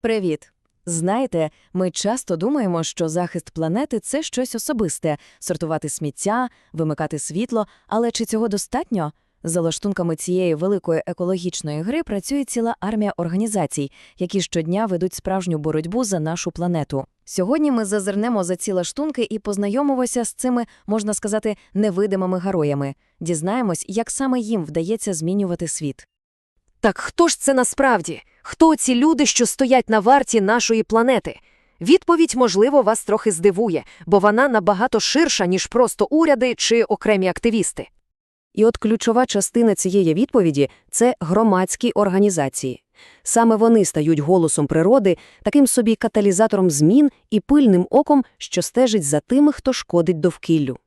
Привіт. Знаєте, ми часто думаємо, що захист планети це щось особисте сортувати сміття, вимикати світло, але чи цього достатньо? За лаштунками цієї великої екологічної гри працює ціла армія організацій, які щодня ведуть справжню боротьбу за нашу планету. Сьогодні ми зазирнемо за ці лаштунки і познайомимося з цими, можна сказати, невидимими героями. Дізнаємось, як саме їм вдається змінювати світ. Так хто ж це насправді? Хто ці люди, що стоять на варті нашої планети? Відповідь, можливо, вас трохи здивує, бо вона набагато ширша, ніж просто уряди чи окремі активісти. І от ключова частина цієї відповіді це громадські організації. Саме вони стають голосом природи, таким собі каталізатором змін і пильним оком, що стежить за тими, хто шкодить довкіллю.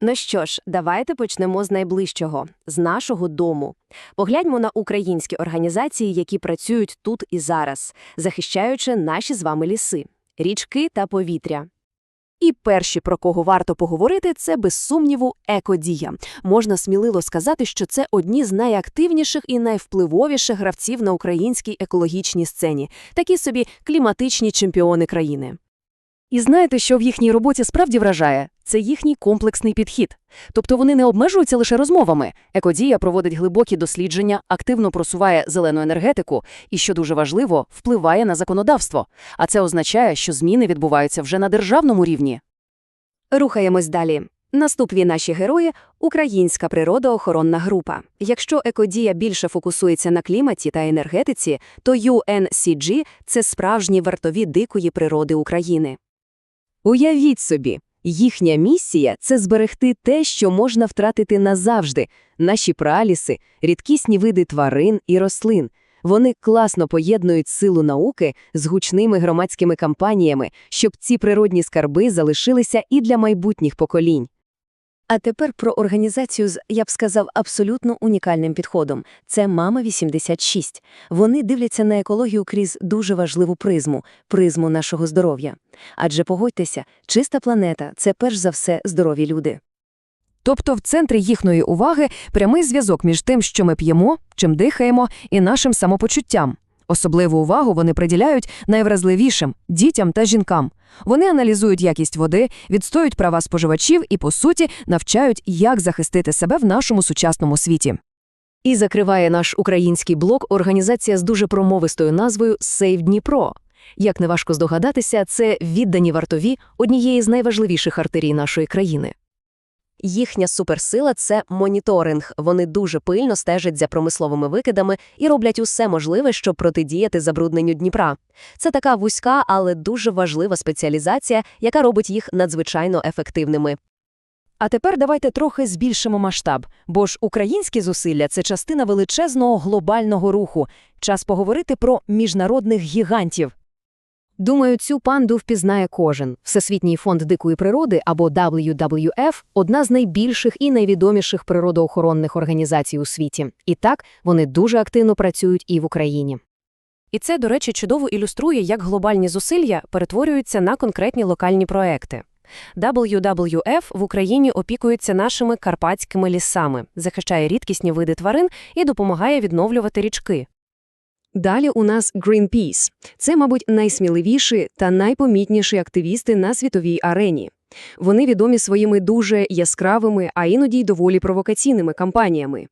Ну що ж, давайте почнемо з найближчого, з нашого дому. Погляньмо на українські організації, які працюють тут і зараз, захищаючи наші з вами ліси, річки та повітря. І перші, про кого варто поговорити, це, без сумніву, екодія. Можна сміливо сказати, що це одні з найактивніших і найвпливовіших гравців на українській екологічній сцені, такі собі кліматичні чемпіони країни. І знаєте, що в їхній роботі справді вражає? Це їхній комплексний підхід. Тобто вони не обмежуються лише розмовами. Екодія проводить глибокі дослідження, активно просуває зелену енергетику і, що дуже важливо, впливає на законодавство. А це означає, що зміни відбуваються вже на державному рівні. Рухаємось далі. Наступні наші герої – Українська природоохоронна група. Якщо екодія більше фокусується на кліматі та енергетиці, то UNCG – це справжні вартові дикої природи України. Уявіть собі, їхня місія – це зберегти те, що можна втратити назавжди – наші праліси, рідкісні види тварин і рослин. Вони класно поєднують силу науки з гучними громадськими кампаніями, щоб ці природні скарби залишилися і для майбутніх поколінь. А тепер про організацію з, я б сказав, абсолютно унікальним підходом. Це «Мама-86». Вони дивляться на екологію крізь дуже важливу призму – призму нашого здоров'я. Адже, погодьтеся, чиста планета – це перш за все здорові люди. Тобто в центрі їхньої уваги прямий зв'язок між тим, що ми п'ємо, чим дихаємо, і нашим самопочуттям. Особливу увагу вони приділяють найвразливішим – дітям та жінкам. Вони аналізують якість води, відстоюють права споживачів і, по суті, навчають, як захистити себе в нашому сучасному світі. І закриває наш український блок організація з дуже промовистою назвою «Сейв Дніпро». Як неважко здогадатися, це віддані вартові однієї з найважливіших артерій нашої країни. Їхня суперсила – це моніторинг. Вони дуже пильно стежать за промисловими викидами і роблять усе можливе, щоб протидіяти забрудненню Дніпра. Це така вузька, але дуже важлива спеціалізація, яка робить їх надзвичайно ефективними. А тепер давайте трохи збільшимо масштаб, бо ж українські зусилля – це частина величезного глобального руху. Час поговорити про міжнародних гігантів. Думаю, цю панду впізнає кожен. Всесвітній фонд дикої природи або WWF – одна з найбільших і найвідоміших природоохоронних організацій у світі. І так, вони дуже активно працюють і в Україні. І це, до речі, чудово ілюструє, як глобальні зусилля перетворюються на конкретні локальні проекти. WWF в Україні опікується нашими карпатськими лісами, захищає рідкісні види тварин і допомагає відновлювати річки. Далі у нас Greenpeace. Це, мабуть, найсміливіші та найпомітніші активісти на світовій арені. Вони відомі своїми дуже яскравими, а іноді й доволі провокаційними кампаніями.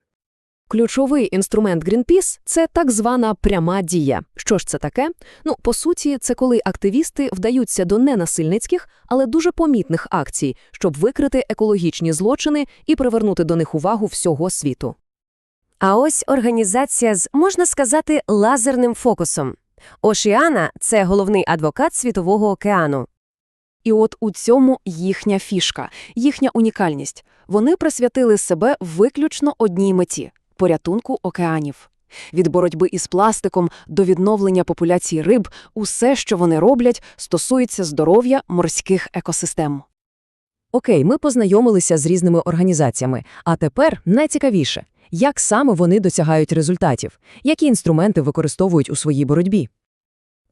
Ключовий інструмент Greenpeace – це так звана пряма дія. Що ж це таке? Ну, по суті, це коли активісти вдаються до ненасильницьких, але дуже помітних акцій, щоб викрити екологічні злочини і привернути до них увагу всього світу. А ось організація з, можна сказати, лазерним фокусом. Ошіана – це головний адвокат Світового океану. І от у цьому їхня фішка, їхня унікальність. Вони присвятили себе виключно одній меті – порятунку океанів. Від боротьби із пластиком до відновлення популяції риб – усе, що вони роблять, стосується здоров'я морських екосистем. Окей, ми познайомилися з різними організаціями, а тепер найцікавіше – як саме вони досягають результатів, які інструменти використовують у своїй боротьбі.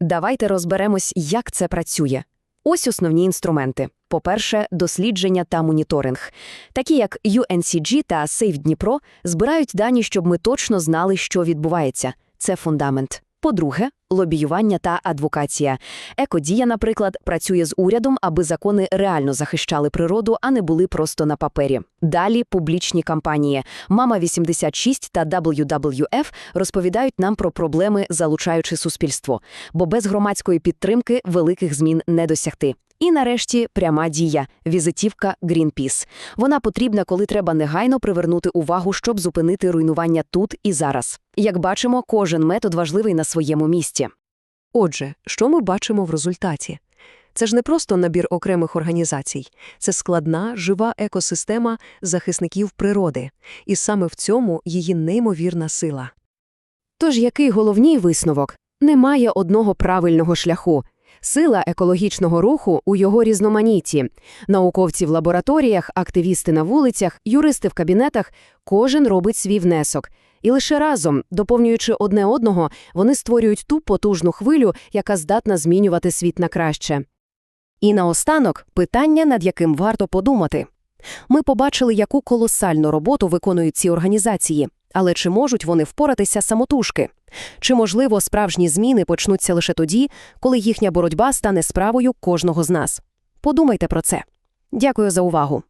Давайте розберемось, як це працює. Ось основні інструменти. По-перше, дослідження та моніторинг. Такі як UNCG та Save Дніпро збирають дані, щоб ми точно знали, що відбувається. Це фундамент. По-друге, лобіювання та адвокація. Екодія, наприклад, працює з урядом, аби закони реально захищали природу, а не були просто на папері. Далі публічні кампанії. Мама 86 та WWF розповідають нам про проблеми, залучаючи суспільство, бо без громадської підтримки великих змін не досягти. І нарешті пряма дія – візитівка Greenpeace. Вона потрібна, коли треба негайно привернути увагу, щоб зупинити руйнування тут і зараз. Як бачимо, кожен метод важливий на своєму місці. Отже, що ми бачимо в результаті? Це ж не просто набір окремих організацій. Це складна, жива екосистема захисників природи. І саме в цьому її неймовірна сила. Тож який головний висновок? Немає одного правильного шляху. Сила екологічного руху у його різноманітті. Науковці в лабораторіях, активісти на вулицях, юристи в кабінетах – кожен робить свій внесок. І лише разом, доповнюючи одне одного, вони створюють ту потужну хвилю, яка здатна змінювати світ на краще. І наостанок – питання, над яким варто подумати. Ми побачили, яку колосальну роботу виконують ці організації. Але чи можуть вони впоратися самотужки? Чи, можливо, справжні зміни почнуться лише тоді, коли їхня боротьба стане справою кожного з нас? Подумайте про це. Дякую за увагу.